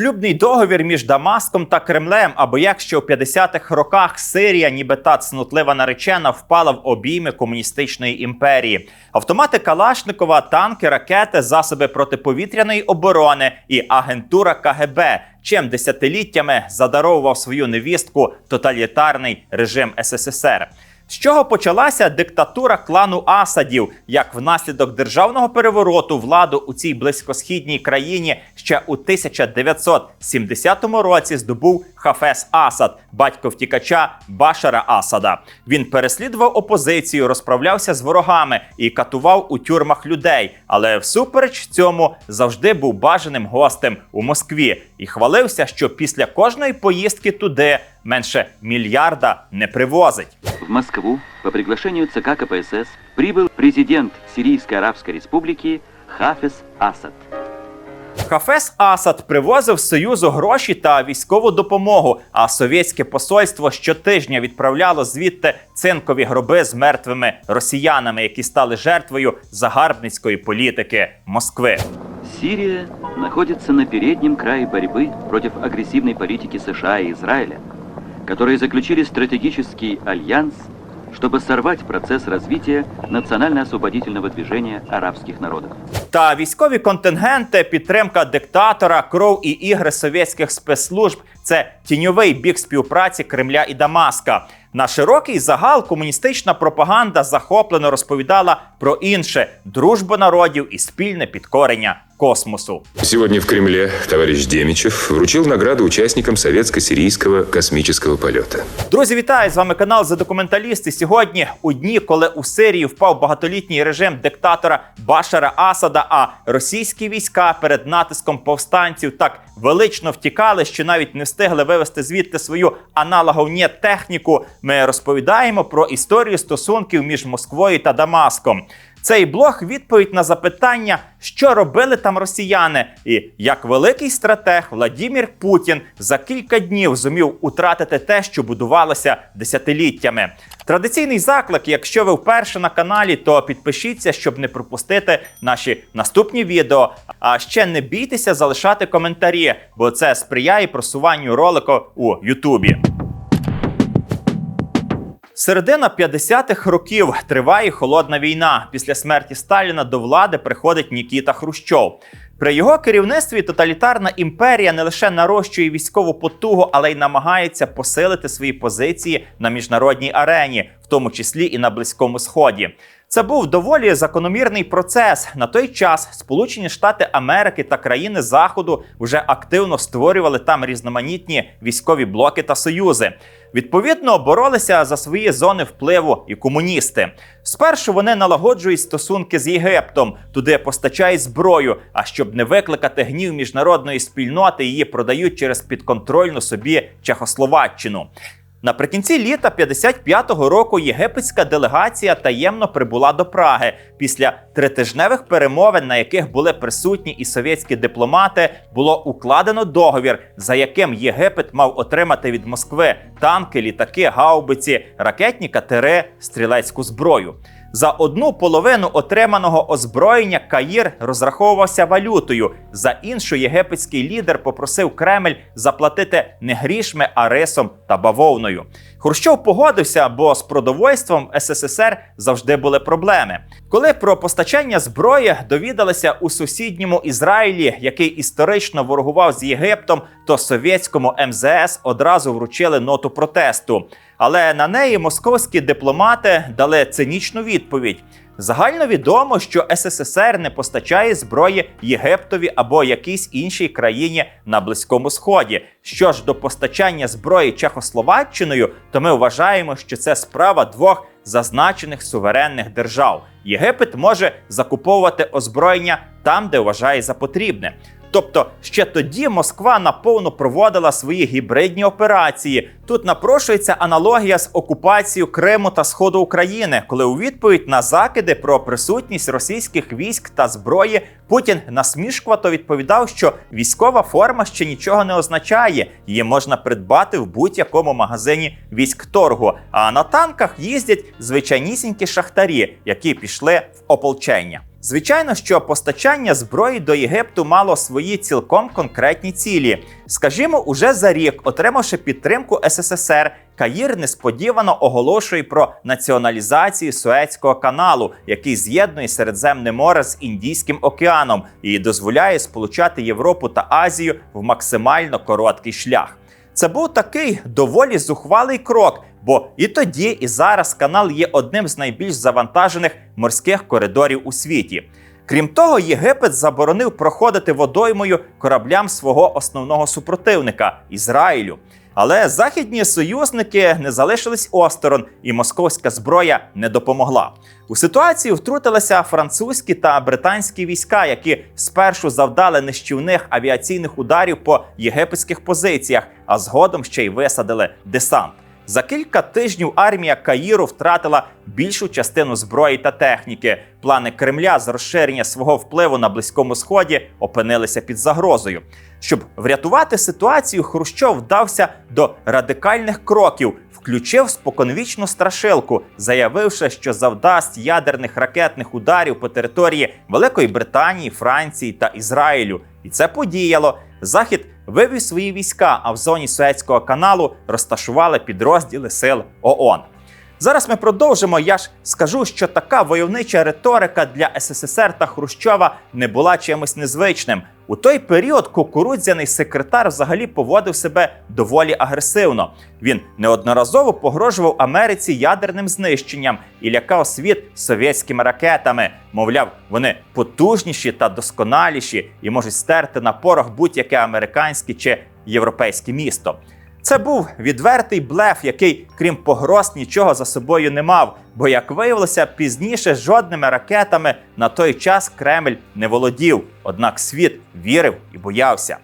шлюбний договір між Дамаском та Кремлем, або як ще у 50-х роках Сирія, ніби та цнотлива наречена, впала в обійми комуністичної імперії. Автомати Калашникова, танки, ракети, засоби протиповітряної оборони і агентура КГБ, чим десятиліттями задаровував свою невістку тоталітарний режим СССР. З чого почалася диктатура клану Асадів, як внаслідок державного перевороту владу у цій близькосхідній країні ще у 1970 році здобув Хафес Асад, батько втікача Башара Асада. Він переслідував опозицію, розправлявся з ворогами і катував у тюрмах людей. Але всупереч цьому завжди був бажаним гостем у Москві і хвалився, що після кожної поїздки туди менше мільярда не привозить. В Москву по приглашению ЦК КПСС прибыл президент Сирийской Арабской Республики Хафез Асад. Хафес Асад привозив Союзу гроші та військову допомогу, а совєтське посольство щотижня відправляло звідти цинкові гроби з мертвими росіянами, які стали жертвою загарбницької політики Москви. Сирия находится на переднем крае борьбы против агрессивной политики США и Израиля, которые заключили стратегический альянс, чтобы сорвать процесс развития национально-освободительного движения арабских народов. Та військові контингенти, підтримка диктатора, кров і ігри совєтських спецслужб це тіньовий бік співпраці Кремля і Дамаска. На широкий загал комуністична пропаганда захоплено розповідала про інше дружбу народів і спільне підкорення космосу. Сегодня в Кремле товарищ Демичев вручил награду участникам советско-сирийского космического полета. Друзі, вітаю! З вами канал «За документаліст». І Сьогодні, у дні, коли у Сирії впав багатолітній режим диктатора Башара Асада, а російські війська перед натиском повстанців так велично втікали, що навіть не встигли вивести звідти свою аналоговні техніку. Ми розповідаємо про історію стосунків між Москвою та Дамаском. Цей блог відповідь на запитання, що робили там росіяни, і як великий стратег Владімір Путін за кілька днів зумів утратити те, що будувалося десятиліттями. Традиційний заклик, якщо ви вперше на каналі, то підпишіться, щоб не пропустити наші наступні відео. А ще не бійтеся залишати коментарі, бо це сприяє просуванню ролику у Ютубі. Середина 50-х років триває холодна війна. Після смерті Сталіна до влади приходить Нікіта Хрущов. При його керівництві тоталітарна імперія не лише нарощує військову потугу, але й намагається посилити свої позиції на міжнародній арені, в тому числі і на Близькому Сході. Це був доволі закономірний процес. На той час Сполучені Штати Америки та країни Заходу вже активно створювали там різноманітні військові блоки та союзи. Відповідно, боролися за свої зони впливу і комуністи. Спершу вони налагоджують стосунки з Єгиптом, туди постачають зброю. А щоб не викликати гнів міжнародної спільноти, її продають через підконтрольну собі Чехословаччину. Наприкінці літа 55-го року єгипетська делегація таємно прибула до Праги після тритижневих перемовин, на яких були присутні і совєтські дипломати, було укладено договір, за яким Єгипет мав отримати від Москви танки, літаки, гаубиці, ракетні катери, стрілецьку зброю. За одну половину отриманого озброєння Каїр розраховувався валютою. За іншу єгипетський лідер попросив Кремль заплатити не грішми, а рисом та бавовною. Хрущов погодився, бо з продовольством СССР завжди були проблеми. Коли про постачання зброї довідалися у сусідньому Ізраїлі, який історично ворогував з Єгиптом, то совєтському МЗС одразу вручили ноту протесту. Але на неї московські дипломати дали цинічну відповідь. Загально відомо, що СССР не постачає зброї Єгиптові або якійсь іншій країні на Близькому Сході. Що ж до постачання зброї Чехословаччиною, то ми вважаємо, що це справа двох зазначених суверенних держав. Єгипет може закуповувати озброєння там, де вважає за потрібне. Тобто ще тоді Москва наповну проводила свої гібридні операції. Тут напрошується аналогія з окупацією Криму та Сходу України, коли у відповідь на закиди про присутність російських військ та зброї Путін насмішкувато відповідав, що військова форма ще нічого не означає, її можна придбати в будь-якому магазині військторгу. А на танках їздять звичайнісінькі шахтарі, які пішли в ополчення. Звичайно, що постачання зброї до Єгипту мало свої цілком конкретні цілі. Скажімо, уже за рік, отримавши підтримку СССР, Каїр несподівано оголошує про націоналізацію Суецького каналу, який з'єднує Середземне море з Індійським океаном і дозволяє сполучати Європу та Азію в максимально короткий шлях. Це був такий доволі зухвалий крок, бо і тоді, і зараз канал є одним з найбільш завантажених морських коридорів у світі. Крім того, Єгипет заборонив проходити водоймою кораблям свого основного супротивника Ізраїлю. Але західні союзники не залишились осторонь, і московська зброя не допомогла. У ситуацію втрутилися французькі та британські війська, які спершу завдали нищівних авіаційних ударів по єгипетських позиціях, а згодом ще й висадили десант. За кілька тижнів армія Каїру втратила більшу частину зброї та техніки. Плани Кремля з розширення свого впливу на Близькому Сході опинилися під загрозою. Щоб врятувати ситуацію, Хрущов вдався до радикальних кроків, включив споконвічну страшилку, заявивши, що завдасть ядерних ракетних ударів по території Великої Британії, Франції та Ізраїлю. І це подіяло. Захід вивів свої війська, а в зоні Суецького каналу розташували підрозділи сил ООН. Зараз ми продовжимо. Я ж скажу, що така войовнича риторика для СССР та Хрущова не була чимось незвичним. У той період кукурудзяний секретар взагалі поводив себе доволі агресивно. Він неодноразово погрожував Америці ядерним знищенням і лякав світ совєтськими ракетами. Мовляв, вони потужніші та досконаліші і можуть стерти на порох будь-яке американське чи європейське місто. Це був відвертий блеф, який, крім погроз, нічого за собою не мав. Бо, як виявилося, пізніше жодними ракетами на той час Кремль не володів. Однак світ вірив і боявся.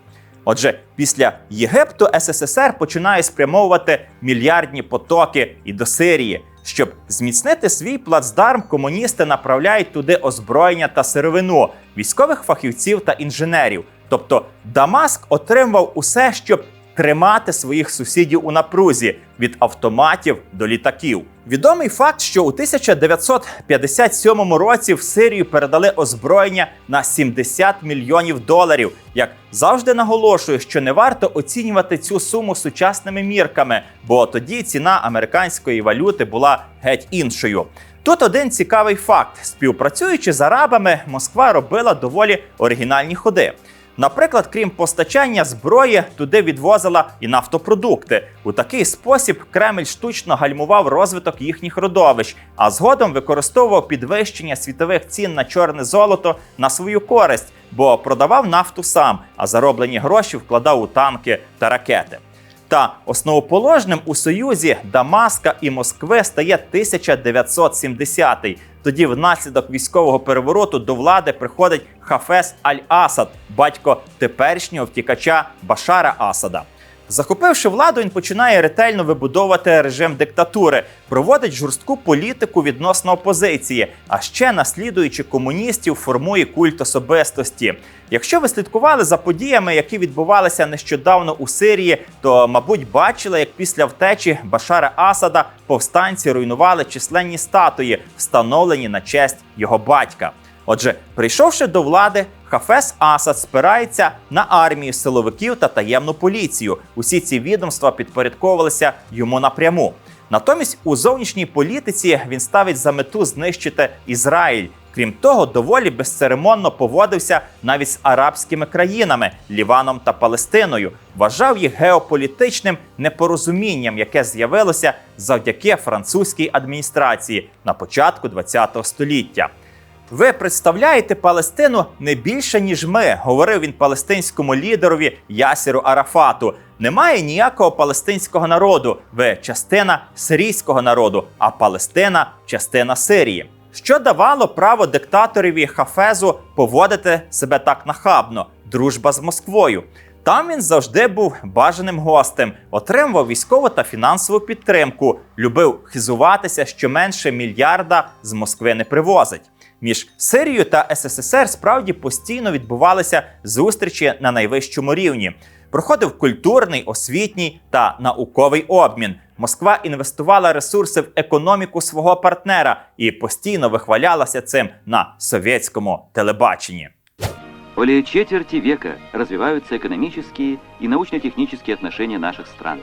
Отже, після Єгипту СССР починає спрямовувати мільярдні потоки і до Сирії. Щоб зміцнити свій плацдарм, комуністи направляють туди озброєння та сировину, військових фахівців та інженерів. Тобто Дамаск отримував усе, щоб тримати своїх сусідів у напрузі від автоматів до літаків. Відомий факт, що у 1957 році в Сирію передали озброєння на 70 мільйонів доларів. Як завжди наголошую, що не варто оцінювати цю суму сучасними мірками, бо тоді ціна американської валюти була геть іншою. Тут один цікавий факт: співпрацюючи з арабами, Москва робила доволі оригінальні ходи. Наприклад, крім постачання зброї, туди відвозила і нафтопродукти. У такий спосіб Кремль штучно гальмував розвиток їхніх родовищ, а згодом використовував підвищення світових цін на чорне золото на свою користь, бо продавав нафту сам, а зароблені гроші вкладав у танки та ракети. Та основоположним у союзі Дамаска і Москви стає 1970-й. Тоді, внаслідок військового перевороту, до влади приходить Хафес Аль-Асад, батько теперішнього втікача Башара Асада. Захопивши владу, він починає ретельно вибудовувати режим диктатури, проводить жорстку політику відносно опозиції, а ще наслідуючи комуністів, формує культ особистості. Якщо ви слідкували за подіями, які відбувалися нещодавно у Сирії, то мабуть бачили, як після втечі Башара Асада повстанці руйнували численні статуї, встановлені на честь його батька. Отже, прийшовши до влади, Хафес Асад спирається на армію силовиків та таємну поліцію. Усі ці відомства підпорядковувалися йому напряму. Натомість у зовнішній політиці він ставить за мету знищити Ізраїль. Крім того, доволі безцеремонно поводився навіть з арабськими країнами Ліваном та Палестиною. Вважав їх геополітичним непорозумінням, яке з'явилося завдяки французькій адміністрації на початку ХХ століття. Ви представляєте Палестину не більше, ніж ми, говорив він палестинському лідерові Ясіру Арафату. Немає ніякого палестинського народу. Ви частина сирійського народу, а Палестина частина Сирії. Що давало право диктаторові Хафезу поводити себе так нахабно? Дружба з Москвою. Там він завжди був бажаним гостем, отримував військову та фінансову підтримку, любив хизуватися, що менше мільярда з Москви не привозить. Між Сирією та СССР справді постійно відбувалися зустрічі на найвищому рівні. Проходив культурний, освітній та науковий обмін. Москва інвестувала ресурси в економіку свого партнера і постійно вихвалялася цим на совєтському телебаченні. Более четверти века развиваются экономические и научно-технические отношения наших стран.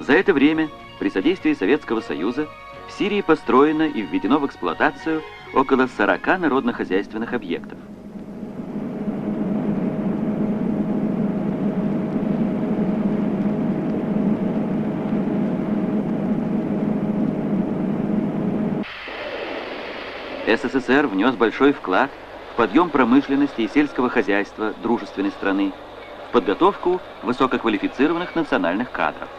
За это время, при содействии Советского Союза, в Сирии построено и введено в эксплуатацию около 40 народно-хозяйственных объектов. СССР внес большой вклад в подъем промышленности и сельского хозяйства дружественной страны, в подготовку высококвалифицированных национальных кадров.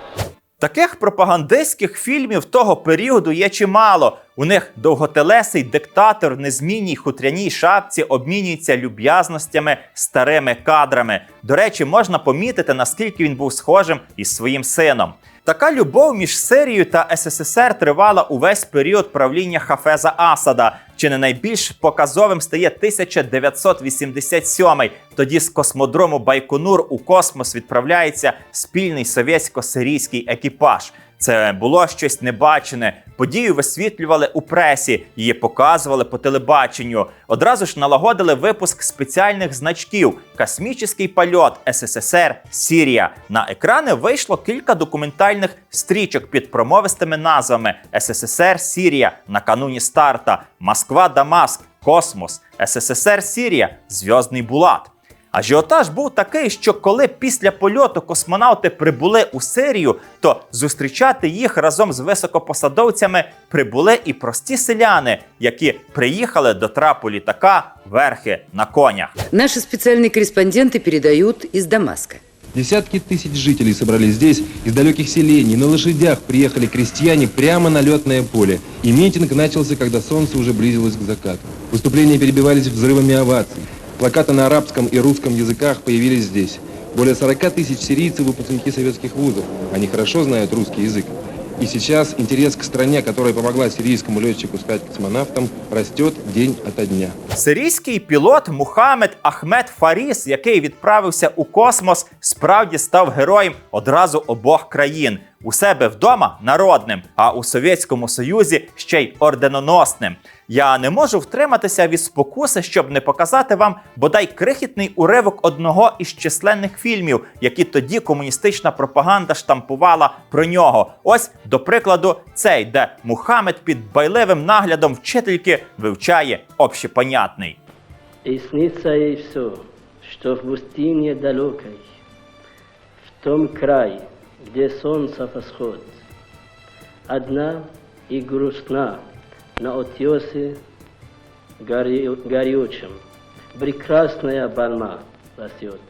Таких пропагандистських фільмів того періоду є чимало. У них довготелесий диктатор в незмінній хутряній шапці обмінюється люб'язностями старими кадрами. До речі, можна помітити, наскільки він був схожим із своїм сином. Така любов між Сирією та СССР тривала увесь період правління Хафеза Асада. Чи не найбільш показовим стає 1987 Тоді з космодрому Байконур у космос відправляється спільний совєтсько-сирійський екіпаж. Це було щось небачене. Подію висвітлювали у пресі, її показували по телебаченню. Одразу ж налагодили випуск спеціальних значків Космічний польот СССР Сірія. На екрани вийшло кілька документальних стрічок під промовистими назвами СССР Сірія накануні старта, Москва Дамаск, Космос, СССР Сірія, Зв'язний Булат. Ажіотаж був такий, що коли після польоту космонавти прибули у Сирію, то зустрічати їх разом з високопосадовцями прибули і прості селяни, які приїхали до трапу літака верхи на конях. Наши специальные корреспонденты передают из Дамаска. Десятки тысяч жителей собрались здесь, из далеких селений, на лошадях приехали крестьяне прямо на летное поле. И митинг начался, когда солнце уже близилось к закату. Выступления перебивались взрывами оваций. Плакаты на арабском и русском языках появились здесь. Более 40 тысяч сирийцев – выпускники советских вузов. Они хорошо знают русский язык. И сейчас интерес к стране, которая помогла сирийскому летчику стать космонавтом, растет день ото дня. Сирійський пілот Мухаммед Ахмед Фаріс, який відправився у космос, справді став героєм одразу обох країн. У себе вдома народним, а у Совєтському Союзі ще й орденоносним. Я не можу втриматися від спокуси, щоб не показати вам бодай крихітний уривок одного із численних фільмів, які тоді комуністична пропаганда штампувала про нього. Ось, до прикладу, цей, де Мухаммед під байливим наглядом вчительки вивчає общепонятний. И снится ей все, что в пустыне далекой, в том край, где солнце восход, одна и грустна на утесе горю- горючем, прекрасная пальма растет.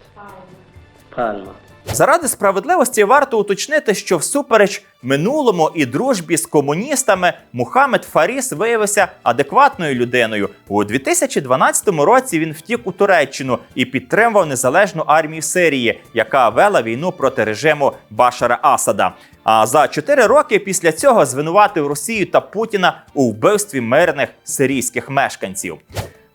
Пальма. Заради справедливості варто уточнити, що всупереч минулому і дружбі з комуністами Мухаммед Фаріс виявився адекватною людиною. У 2012 році він втік у Туреччину і підтримував незалежну армію Сирії, яка вела війну проти режиму Башара Асада. А за 4 роки після цього звинуватив Росію та Путіна у вбивстві мирних сирійських мешканців.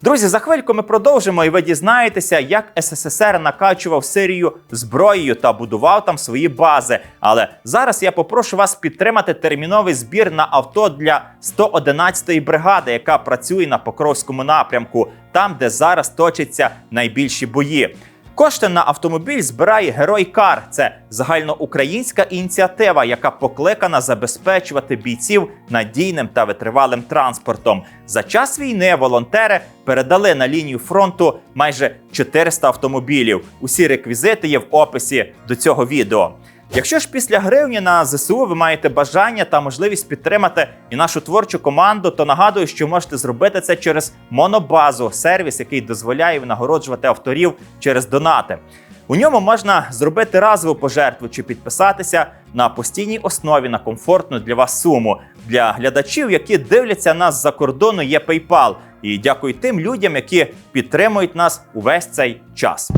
Друзі, за хвильку ми продовжимо, і ви дізнаєтеся, як СССР накачував Сирію зброєю та будував там свої бази. Але зараз я попрошу вас підтримати терміновий збір на авто для 111-ї бригади, яка працює на Покровському напрямку, там, де зараз точаться найбільші бої. Кошти на автомобіль збирає Герой Кар. Це загальноукраїнська ініціатива, яка покликана забезпечувати бійців надійним та витривалим транспортом. За час війни волонтери передали на лінію фронту майже 400 автомобілів. Усі реквізити є в описі до цього відео. Якщо ж після гривні на ЗСУ ви маєте бажання та можливість підтримати і нашу творчу команду, то нагадую, що можете зробити це через Монобазу, сервіс, який дозволяє нагороджувати авторів через донати. У ньому можна зробити разову пожертву чи підписатися на постійній основі на комфортну для вас суму. Для глядачів, які дивляться нас за кордону, є PayPal. І дякую тим людям, які підтримують нас увесь цей час.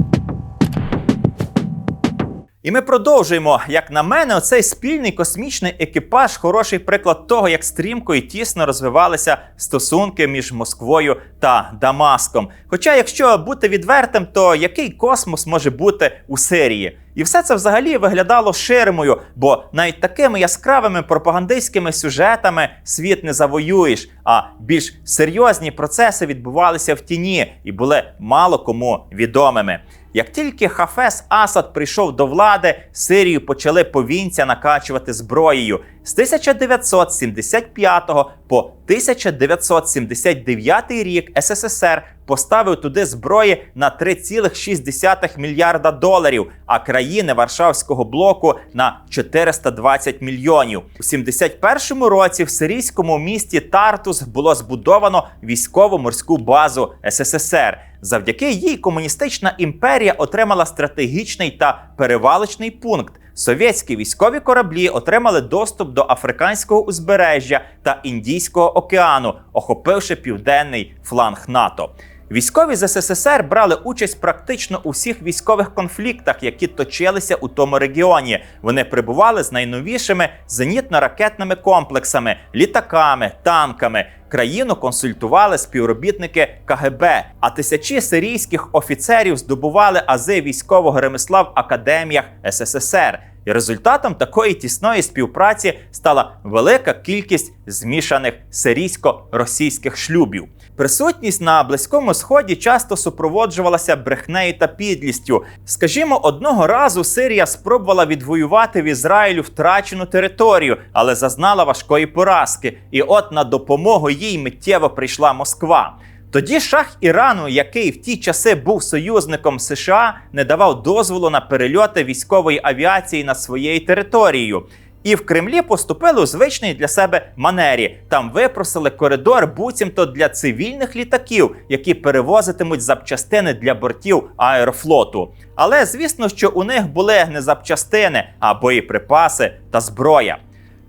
І ми продовжуємо. Як на мене, оцей спільний космічний екіпаж хороший приклад того, як стрімко і тісно розвивалися стосунки між Москвою та Дамаском. Хоча, якщо бути відвертим, то який космос може бути у Сирії? І все це взагалі виглядало ширмою, бо навіть такими яскравими пропагандистськими сюжетами світ не завоюєш. А більш серйозні процеси відбувалися в тіні і були мало кому відомими. Як тільки Хафез Асад прийшов до влади, Сирію почали повінця накачувати зброєю. З 1975 по 1979 рік СССР поставив туди зброї на 3,6 мільярда доларів, а країни Варшавського блоку на 420 мільйонів. У 71-му році в сирійському місті Тартус було збудовано військово-морську базу СССР. Завдяки їй комуністична імперія отримала стратегічний та перевалочний пункт. Совєтські військові кораблі отримали доступ до африканського узбережжя та Індійського океану, охопивши південний фланг НАТО. Військові з СССР брали участь практично у всіх військових конфліктах, які точилися у тому регіоні. Вони прибували з найновішими зенітно-ракетними комплексами, літаками, танками. Країну консультували співробітники КГБ, а тисячі сирійських офіцерів здобували ази військового ремесла в академіях СССР. І результатом такої тісної співпраці стала велика кількість змішаних сирійсько-російських шлюбів. Присутність на близькому сході часто супроводжувалася брехнею та підлістю. Скажімо, одного разу Сирія спробувала відвоювати в Ізраїлю втрачену територію, але зазнала важкої поразки. І от на допомогу їй миттєво прийшла Москва. Тоді шах Ірану, який в ті часи був союзником США, не давав дозволу на перельоти військової авіації над своєю територією. І в Кремлі поступили у звичній для себе манері. Там випросили коридор буцімто для цивільних літаків, які перевозитимуть запчастини для бортів аерофлоту. Але звісно, що у них були не запчастини, а боєприпаси та зброя.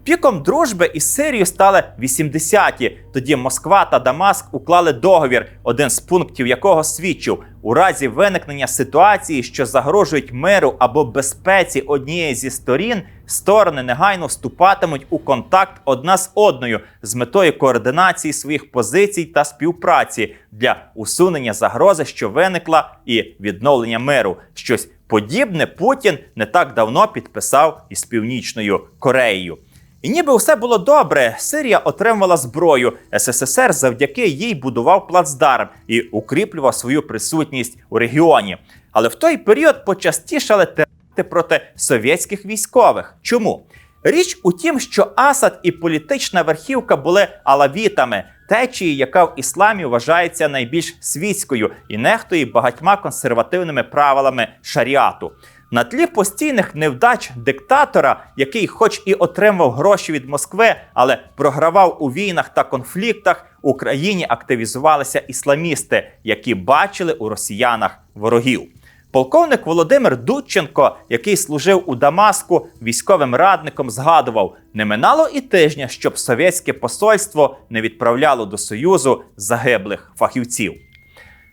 Піком дружби із Сирією стали 80-ті. Тоді Москва та Дамаск уклали договір, один з пунктів якого свідчив у разі виникнення ситуації, що загрожують миру або безпеці однієї зі сторін, сторони негайно вступатимуть у контакт одна з одною з метою координації своїх позицій та співпраці для усунення загрози, що виникла, і відновлення миру. Щось подібне Путін не так давно підписав із Північною Кореєю. І ніби все було добре. Сирія отримувала зброю. СССР завдяки їй будував плацдарм і укріплював свою присутність у регіоні. Але в той період почастішали теракти проти совєтських військових. Чому? Річ у тім, що Асад і політична верхівка були алавітами, течією, яка в ісламі вважається найбільш світською і нехтує багатьма консервативними правилами шаріату. На тлі постійних невдач диктатора, який, хоч і отримав гроші від Москви, але програвав у війнах та конфліктах, в Україні активізувалися ісламісти, які бачили у росіянах ворогів. Полковник Володимир Дудченко, який служив у Дамаску військовим радником, згадував: не минало і тижня, щоб совєтське посольство не відправляло до Союзу загиблих фахівців.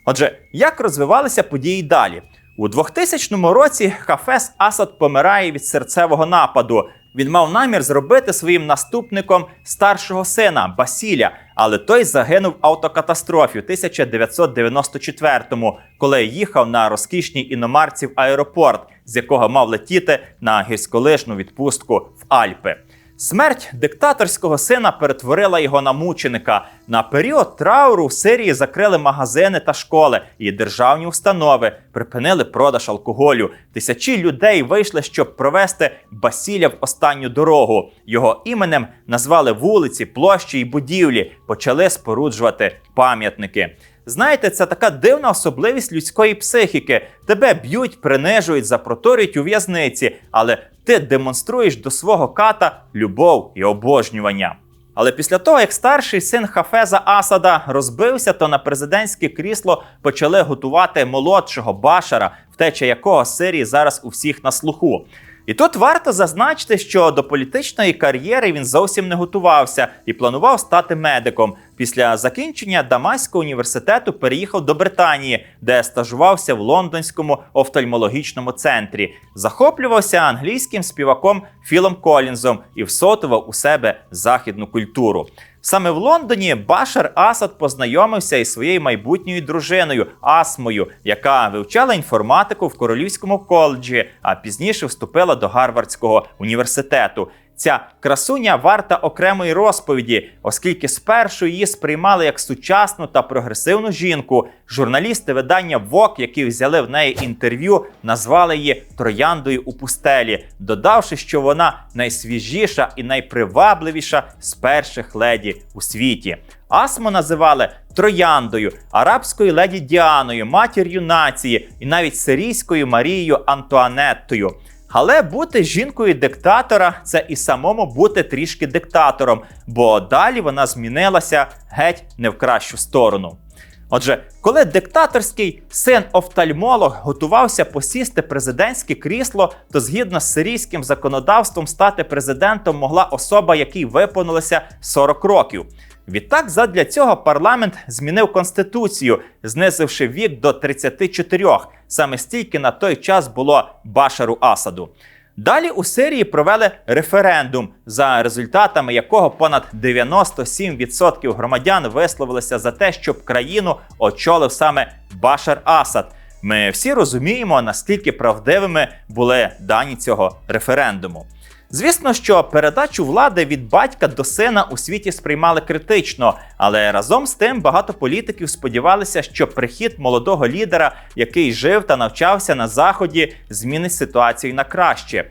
Отже, як розвивалися події далі? У 2000 році Хафес Асад помирає від серцевого нападу. Він мав намір зробити своїм наступником старшого сина Басіля, але той загинув в автокатастрофі у 1994-му, коли їхав на розкішній іномарці в аеропорт, з якого мав летіти на гірськолижну відпустку в Альпи. Смерть диктаторського сина перетворила його на мученика. На період трауру в Сирії закрили магазини та школи і державні установи, припинили продаж алкоголю. Тисячі людей вийшли, щоб провести Басіля в останню дорогу. Його іменем назвали вулиці, площі і будівлі, почали споруджувати пам'ятники. Знаєте, це така дивна особливість людської психіки. Тебе б'ють, принижують, запроторюють у в'язниці, але ти демонструєш до свого ката любов і обожнювання. Але після того, як старший син Хафеза Асада розбився, то на президентське крісло почали готувати молодшого Башара, втеча якого Сирії зараз у всіх на слуху. І тут варто зазначити, що до політичної кар'єри він зовсім не готувався і планував стати медиком. Після закінчення Дамаського університету переїхав до Британії, де стажувався в лондонському офтальмологічному центрі. Захоплювався англійським співаком Філом Колінзом і всотував у себе західну культуру. Саме в Лондоні Башар Асад познайомився із своєю майбутньою дружиною Асмою, яка вивчала інформатику в Королівському коледжі, а пізніше вступила до Гарвардського університету. Ця красуня варта окремої розповіді, оскільки спершу її сприймали як сучасну та прогресивну жінку. Журналісти видання Vogue, які взяли в неї інтерв'ю, назвали її трояндою у пустелі, додавши, що вона найсвіжіша і найпривабливіша з перших леді у світі. Асму називали трояндою, арабською леді Діаною, матір'ю нації і навіть сирійською Марією Антуанеттою. Але бути жінкою диктатора це і самому бути трішки диктатором, бо далі вона змінилася геть не в кращу сторону. Отже, коли диктаторський син офтальмолог готувався посісти президентське крісло, то згідно з сирійським законодавством стати президентом могла особа, якій виповнилося 40 років. Відтак, задля цього парламент змінив конституцію, знизивши вік до 34. Саме стільки на той час було Башару Асаду. Далі у Сирії провели референдум, за результатами якого понад 97% громадян висловилися за те, щоб країну очолив саме Башар Асад. Ми всі розуміємо, наскільки правдивими були дані цього референдуму. Звісно, що передачу влади від батька до сина у світі сприймали критично, але разом з тим багато політиків сподівалися, що прихід молодого лідера, який жив та навчався на заході, змінить ситуацію на краще.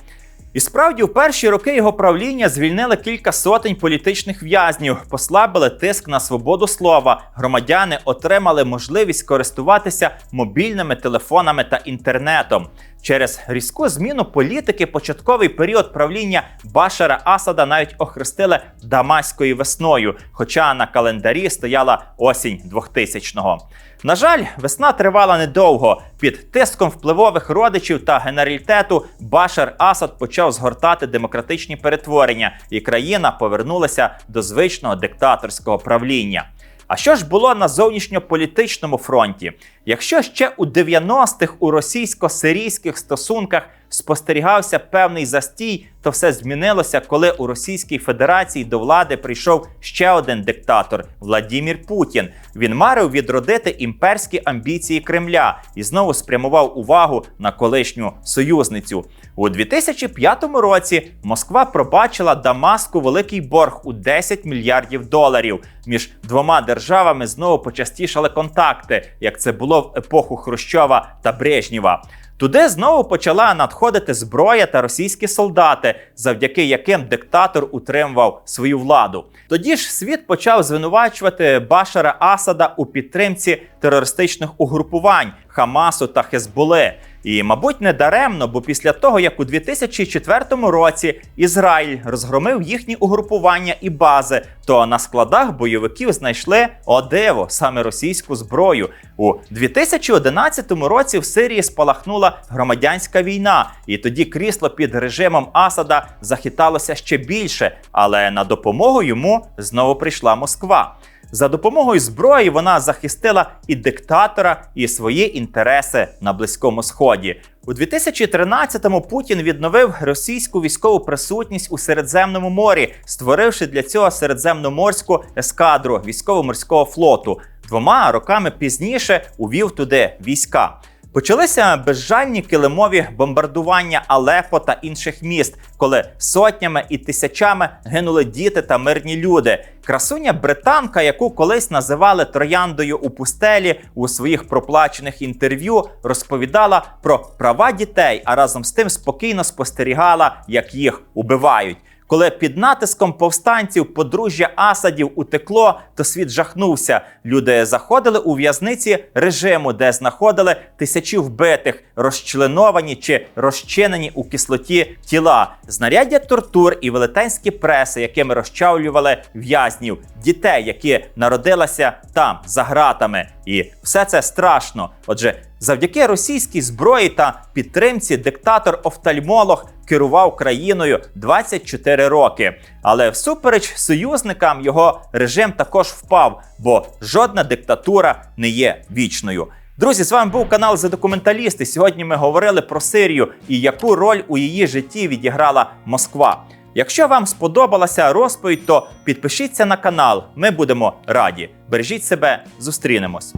І справді, у перші роки його правління звільнили кілька сотень політичних в'язнів, послабили тиск на свободу слова. Громадяни отримали можливість користуватися мобільними телефонами та інтернетом. Через різку зміну політики початковий період правління Башара Асада навіть охрестили Дамаською весною, хоча на календарі стояла осінь 2000-го. На жаль, весна тривала недовго. Під тиском впливових родичів та генералітету Башар Асад почав згортати демократичні перетворення, і країна повернулася до звичного диктаторського правління. А що ж було на зовнішньополітичному фронті? Якщо ще у 90-х у російсько-сирійських стосунках спостерігався певний застій, то все змінилося, коли у Російській Федерації до влади прийшов ще один диктатор Владімір Путін. Він марив відродити імперські амбіції Кремля і знову спрямував увагу на колишню союзницю. У 2005 році Москва пробачила Дамаску великий борг у 10 мільярдів доларів. Між двома державами знову почастішали контакти, як це було в епоху Хрущова та Брежнєва. Туди знову почала надходити зброя та російські солдати, завдяки яким диктатор утримував свою владу. Тоді ж світ почав звинувачувати Башара Асада у підтримці терористичних угрупувань Хамасу та Хезболи. І, мабуть, не даремно, бо після того, як у 2004 році Ізраїль розгромив їхні угрупування і бази, то на складах бойовиків знайшли о диво, саме російську зброю. У 2011 році в Сирії спалахнула громадянська війна, і тоді крісло під режимом Асада захиталося ще більше, але на допомогу йому знову прийшла Москва. За допомогою зброї вона захистила і диктатора, і свої інтереси на Близькому Сході. У 2013-му Путін відновив російську військову присутність у Середземному морі, створивши для цього середземноморську ескадру військово-морського флоту. Двома роками пізніше увів туди війська. Почалися безжальні килимові бомбардування Алепо та інших міст, коли сотнями і тисячами гинули діти та мирні люди. Красуня британка, яку колись називали трояндою у пустелі, у своїх проплачених інтерв'ю розповідала про права дітей, а разом з тим спокійно спостерігала, як їх убивають. Коли під натиском повстанців подружжя Асадів утекло, то світ жахнувся. Люди заходили у в'язниці режиму, де знаходили тисячі вбитих, розчленовані чи розчинені у кислоті тіла, знаряддя тортур і велетенські преси, якими розчавлювали в'язнів, дітей, які народилися там за ґратами. І все це страшно. Отже, Завдяки російській зброї та підтримці диктатор-офтальмолог керував країною 24 роки. Але всупереч союзникам його режим також впав, бо жодна диктатура не є вічною. Друзі, з вами був канал «За документалісти. Сьогодні ми говорили про Сирію і яку роль у її житті відіграла Москва. Якщо вам сподобалася розповідь, то підпишіться на канал. Ми будемо раді. Бережіть себе, зустрінемось.